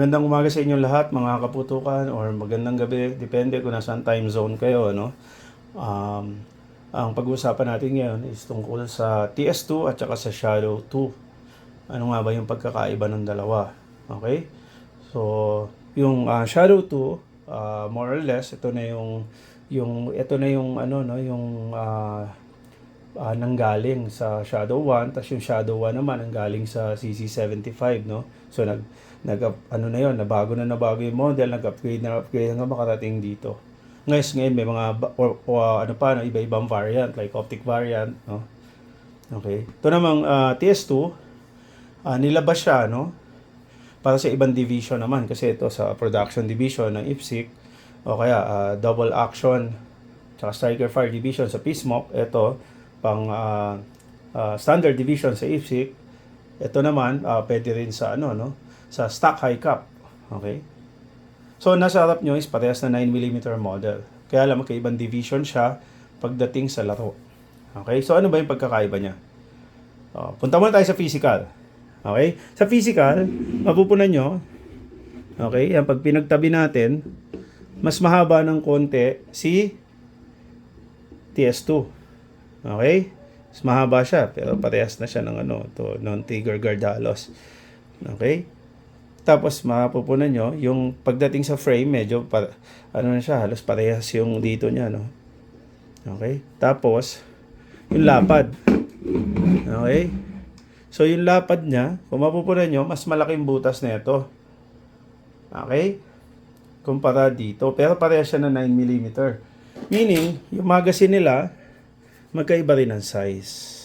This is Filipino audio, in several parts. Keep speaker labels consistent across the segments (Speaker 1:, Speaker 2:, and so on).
Speaker 1: Magandang umaga sa inyong lahat, mga kaputukan, or magandang gabi, depende kung nasaan time zone kayo, ano. Um, ang pag-uusapan natin ngayon is tungkol sa TS2 at saka sa Shadow 2. Ano nga ba yung pagkakaiba ng dalawa? Okay? So, yung ah, Shadow 2, ah, more or less, ito na yung yung ito na yung ano no, yung ah, ah, nanggaling sa Shadow 1 tapos yung Shadow 1 naman ang galing sa CC75 no? So nag nag ano na yon nabago na nabago yung model nag-upgrade na upgrade hanggang makarating dito. Ngayon ngayon may mga or, o, ah, ano pa no, iba-ibang variant like optic variant no? Okay. Ito namang ah, TS2 ah, nilabas siya no? Para sa ibang division naman kasi ito sa production division ng IPSC o kaya ah, double action tsaka striker fire division sa PSMOC ito pang ah, ah, standard division sa IPSC ito naman ah, pwede rin sa ano no sa stock high cap okay? So nasa harap nyo is parehas na 9mm model. Kaya lang magkaibang division siya pagdating sa laro okay? So ano ba yung pagkakaiba niya? Oh, punta muna tayo sa physical okay? Sa physical mapupunan nyo okay? Yan pag pinagtabi natin mas mahaba ng konti si TS2. Okay? Mas mahaba siya, pero parehas na siya ng ano, to, non-Tiger Gardalos. Okay? Tapos mapupunan nyo, yung pagdating sa frame, medyo, pa, ano na siya, halos parehas yung dito niya, no? Okay? Tapos, yung lapad. Okay? So, yung lapad niya, kung mapupunan nyo, mas malaking butas na ito. Okay? kumpara dito. Pero parehas siya na 9mm. Meaning, yung magazine nila, magkaiba rin ang size.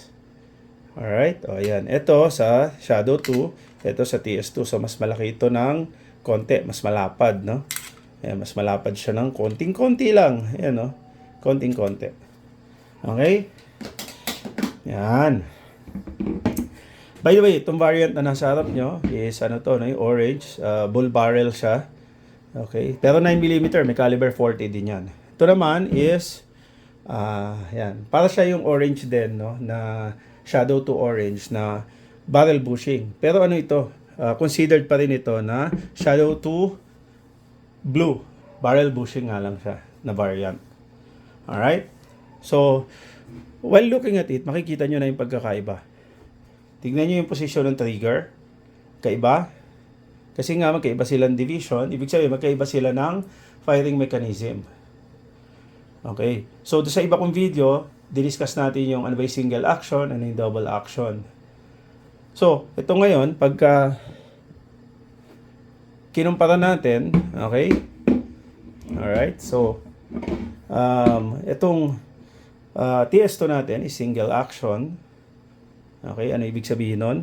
Speaker 1: Alright? O, yan. Ito sa Shadow 2. Ito sa TS2. So, mas malaki ito ng konti. Mas malapad, no? Ayan, mas malapad siya ng konting-konti lang. Ayan, no? Konting-konti. Okay? Yan. By the way, itong variant na nasa harap nyo is ano to, no? orange. Uh, bull barrel siya. Okay. Pero 9mm, may caliber 40 din yan. Ito naman is, ah yan. Para siya yung orange din, no? Na shadow to orange na barrel bushing. Pero ano ito? Ah, considered pa rin ito na shadow to blue. Barrel bushing nga lang siya na variant. Alright? So, while looking at it, makikita nyo na yung pagkakaiba. Tignan nyo yung posisyon ng trigger. Kaiba. Kasi nga magkaiba silang division, ibig sabihin magkaiba sila ng firing mechanism. Okay. So sa iba kong video, diniscuss natin yung ano ba yung single action, ano yung double action. So, ito ngayon, pagka kinumpara natin, okay? Alright, so, um, itong uh, TS2 natin is single action. Okay, ano ibig sabihin nun?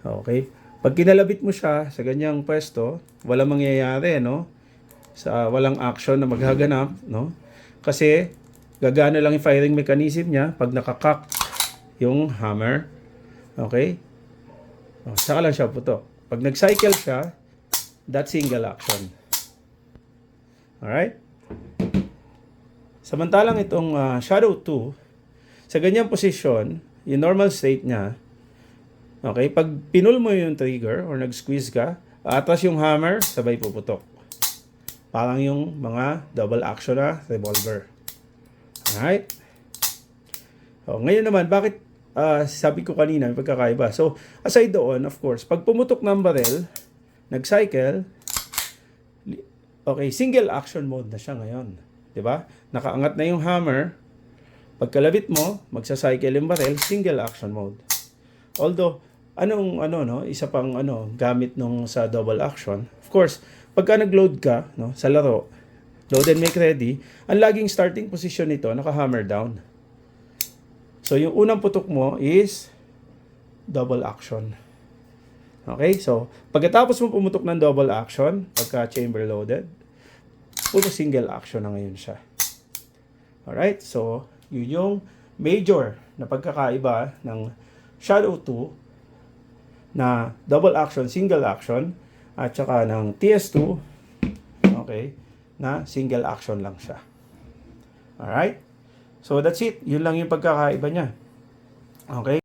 Speaker 1: Okay. Pag kinalabit mo siya sa ganyang pwesto, walang mangyayari, no? Sa walang action na maghaganap, no? Kasi gagana lang yung firing mechanism niya pag nakakak yung hammer. Okay? O, saka lang siya putok. Pag nag-cycle siya, that's single action. Alright? Samantalang itong ah, Shadow 2, sa ganyang posisyon, yung normal state niya, Okay, pag pinul mo yung trigger or nag-squeeze ka, atras yung hammer, sabay puputok. Parang yung mga double action na revolver. Alright? O, ngayon naman, bakit ah, sabi ko kanina may pagkakaiba? So, aside doon, of course, pag pumutok ng barrel, nag-cycle, okay, single action mode na siya ngayon. ba? Nakaangat na yung hammer, pagkalabit mo, magsa-cycle yung barrel, single action mode. Although, anong ano no, isa pang ano gamit nung sa double action. Of course, pagka nag-load ka no sa laro, load and make ready, ang laging starting position nito naka-hammer down. So yung unang putok mo is double action. Okay? So, pagkatapos mo pumutok ng double action, pagka chamber loaded, puro single action na ngayon siya. Alright? So, yun yung major na pagkakaiba ng Shadow 2 na double action, single action, at saka ng TS2, okay, na single action lang siya. Alright? So, that's it. Yun lang yung pagkakaiba niya. Okay?